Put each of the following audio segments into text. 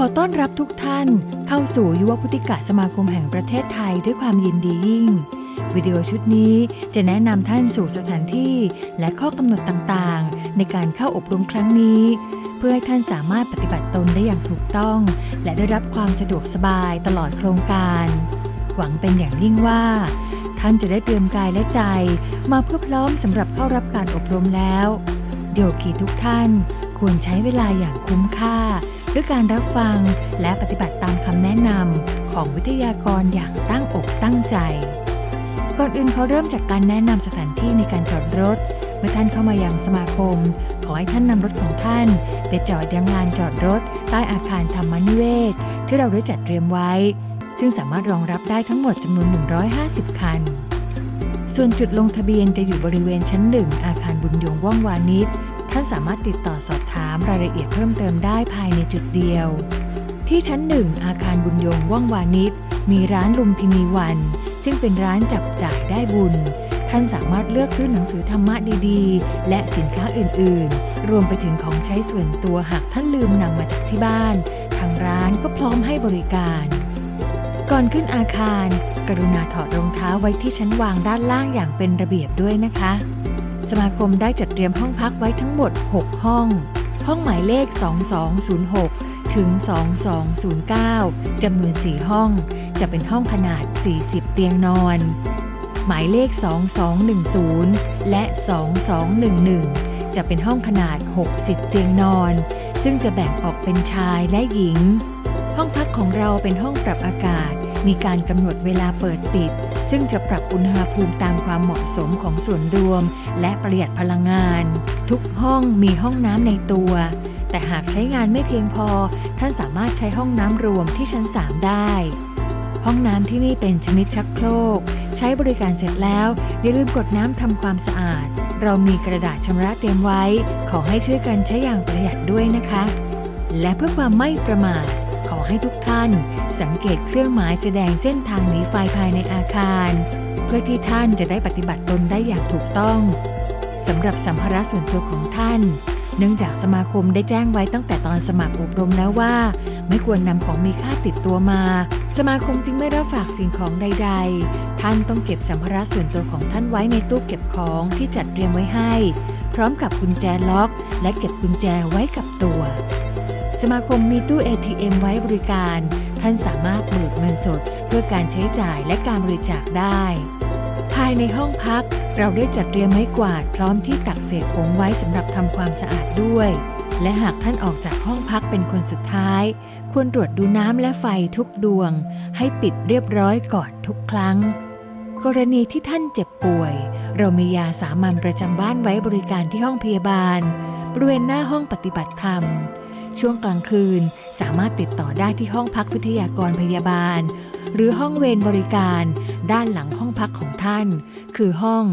ขอต้อนรับทุกท่านเข้าสู่ยุวพุทธิกะสมาคมแห่งประเทศไทยด้วยความยินดียิ่ง วิดีโอชุดนี้จะแนะนำท่านสู่สถานที่และข้อกำหนดต่างๆ ในการเข้าอบรมครั้งนี้ เพื่อให้ท่านสามารถปฏิบัติตนได้อย่างถูกต้อง และได้รับความสะดวกสบายตลอดโครงการ หวังเป็นอย่างยิ่งว่า ท่านจะได้เตรียมกายและใจ มาเพื่อพร้อมสำหรับเข้ารับการอบรมแล้วโยคีทุกท่านควรใช้เวลาอย่างคุ้มค่า ด้วยการรับฟังและปฏิบัติตามคำแนะนำของวิทยากรอย่างตั้งอกตั้งใจ ก่อนอื่นเขาเริ่มจากการแนะนำสถานที่ในการจอดรถ เมื่อท่านเข้ามายังสมาคม ขอให้ท่านนำรถของท่าน ไปจอดยังลานจอดรถ ใต้อาคารธรรมนิเวศ ที่เราได้จัดเตรียมไว้ ซึ่งสามารถรองรับได้ทั้งหมดจำนวน 150 คันส่วนจุดลงทะเบียนจะอยู่บริเวณชั้นหนึ่งอาคารบุญยงว่องวานิช ท่านสามารถติดต่อสอบถามรายละเอียดเพิ่มเติมได้ภายในจุดเดียว ที่ชั้นหนึ่งอาคารบุญยงว่องวานิชมีร้านลุมพินีวัน ซึ่งเป็นร้านจับจ่ายได้บุญ ท่านสามารถเลือกซื้อหนังสือธรรมะดีๆ และสินค้าอื่นๆ รวมไปถึงของใช้ส่วนตัวหากท่านลืมนำมาจากที่บ้าน ทางร้านก็พร้อมให้บริการ ก่อนขึ้นอาคาร กรุณาถอดรองเท้าไว้ที่ชั้นวางด้านล่างอย่างเป็นระเบียบด้วยนะคะ สมาคมได้จัดเตรียมห้องพักไว้ทั้งหมด 6 ห้อง ห้องหมายเลข 2206 ถึง 2209 จำนวน 4 ห้อง จะเป็นห้องขนาด 40 เตียงนอน หมายเลข 2210 และ 2211 จะเป็นห้องขนาด 60 เตียงนอน ซึ่งจะแบ่งออกเป็นชายและหญิง ห้องพักของเราเป็นห้องปรับอากาศ มีการกำหนดเวลาเปิดปิด ซึ่งจะปรับอุณหภูมิตามความเหมาะสมของส่วนรวม และประหยัดพลังงาน ทุกห้องมีห้องน้ำในตัว แต่หากใช้งานไม่เพียงพอ ท่านสามารถใช้ห้องน้ำรวมที่ชั้น 3 ได้ ห้องน้ำที่นี่เป็นชนิดชักโครก ใช้บริการเสร็จแล้วอย่าลืมกดน้ำทำความสะอาด เรามีกระดาษชำระเตรียมไว้ ขอให้ช่วยกันใช้อย่างประหยัดด้วยนะคะ และเพื่อความไม่ประมาท ขอให้ทุกท่าน สังเกตเครื่องหมายแสดงเส้นทางหนีไฟภายในอาคาร เพื่อที่ท่านจะได้ปฏิบัติตนได้อย่างถูกต้องสำหรับสัมภาระส่วนตัวของท่าน เนื่องจากสมาคมได้แจ้งไว้ตั้งแต่ตอนสมัครอบรมแล้วว่า ไม่ควรนำของมีค่าติดตัวมา สมาคมจึงไม่รับฝากสิ่งของใด ๆ ท่านต้องเก็บสัมภาระส่วนตัวของท่านไว้ในตู้เก็บของที่จัดเตรียมไว้ให้ พร้อมกับกุญแจล็อก และเก็บกุญแจไว้กับตัว สมาคมมีตู้ ATM ไว้บริการ ท่านสามารถเบิกเงินสดเพื่อการใช้จ่ายและการบริจาคได้ ภายในห้องพักเราได้จัดเตรียมไม้กวาดพร้อมที่ตักเศษผงไว้สำหรับทำความสะอาดด้วย และหากท่านออกจากห้องพักเป็นคนสุดท้าย ควรตรวจดูน้ำและไฟทุกดวง ให้ปิดเรียบร้อยก่อนทุกครั้ง กรณีที่ท่านเจ็บป่วย เรามียาสามัญประจำบ้านไว้บริการที่ห้องพยาบาล บริเวณหน้าห้องปฏิบัติธรรม ช่วงกลางคืน สามารถติดต่อได้ที่ห้องพักวิทยากรพยาบาล หรือห้องเวรบริการ ด้านหลังห้องพักของท่าน คือห้อง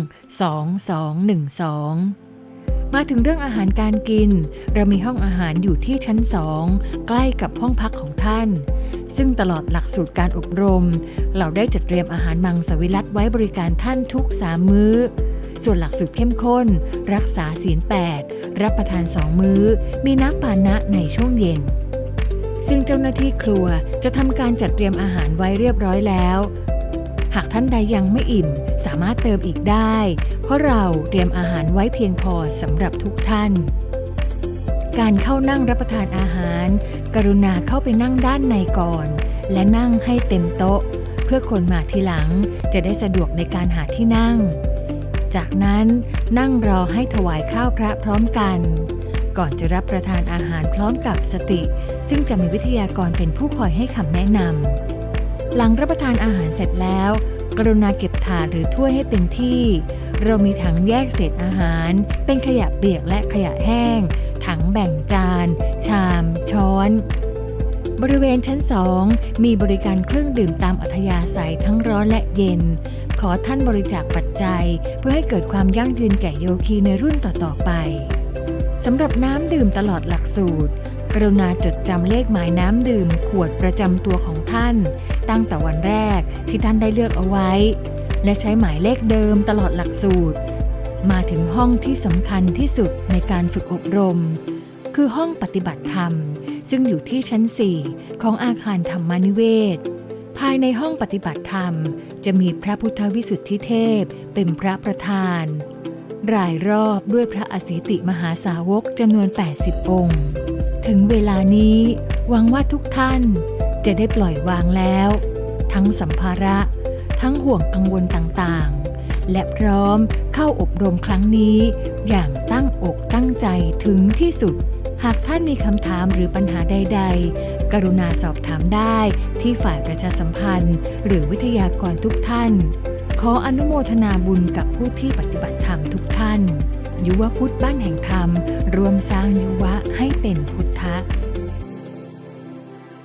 2212มาถึงเรื่องอาหารการกิน เรามีห้องอาหารอยู่ที่ชั้น2ใกล้กับห้องพักของท่าน ซึ่งตลอดหลักสูตรการอบรม เราได้จัดเตรียมอาหารมังสวิรัตไว้บริการท่านทุกสามมื้อ ส่วนหลักสูตรเข้มข้น รักษาศีล8รับประทานสองมื้อ มีน้ำปานะในช่วงเย็น ซึ่งเจ้าหน้าที่ครัวจะทำการจัดเตรียมอาหารไว้เรียบร้อยแล้ว หากท่านใดยังไม่อิ่ม สามารถเติมอีกได้ เพราะเราเตรียมอาหารไว้เพียงพอสำหรับทุกท่าน การเข้านั่งรับประทานอาหาร กรุณาเข้าไปนั่งด้านในก่อน และนั่งให้เต็มโต๊ะ เพื่อคนมาทีหลังจะได้สะดวกในการหาที่นั่ง จากนั้นนั่งรอให้ถวายข้าวพระพร้อมกัน ก่อนจะรับประทานอาหารพร้อมกับสติ ซึ่งจะมีวิทยากรเป็นผู้คอยให้คำแนะนำหลังรับประทานอาหารเสร็จแล้ว กรุณาเก็บถาดหรือถ้วยให้เป็นที่ เรามีถังแยกเศษอาหาร เป็นขยะเปียกและขยะแห้ง ถังแบ่งจาน ชาม ช้อน บริเวณชั้นสองมีบริการเครื่องดื่มตามอัธยาศัยทั้งร้อนและเย็น ขอท่านบริจาคปัจจัย เพื่อให้เกิดความยั่งยืนแก่โยคีในรุ่นต่อๆไปสำหรับน้ำดื่มตลอดหลักสูตร กรุณาจดจำเลขหมายน้ำดื่มขวดประจำตัวของท่าน ตั้งแต่วันแรกที่ท่านได้เลือกเอาไว้ และใช้หมายเลขเดิมตลอดหลักสูตร มาถึงห้องที่สำคัญที่สุดในการฝึกอบรม คือห้องปฏิบัติธรรม ซึ่งอยู่ที่ชั้น 4 ของอาคารธรรมนิเวศ ภายในห้องปฏิบัติธรรม จะมีพระพุทธวิสุทธิเทพเป็นพระประธาน รายรอบด้วยพระอสิติมหาสาวกจำนวน 80 องค์ ถึงเวลานี้หวังว่าทุกท่านจะได้ปล่อยวางแล้ว ทั้งสัมภาระ ทั้งห่วงกังวลต่างๆ และพร้อมเข้าอบรมครั้งนี้ อย่างตั้งอกตั้งใจถึงที่สุด หากท่านมีคำถามหรือปัญหาใด ๆ กรุณาสอบถามได้ที่ฝ่ายประชาสัมพันธ์ หรือวิทยากรทุกท่าน ขออนุโมทนาบุญกับผู้ที่ปฏิบัติธรรมทุกท่าน ยุวพุทธบ้านแห่งธรรม รวมสร้างยุวะให้เป็นพุทธะ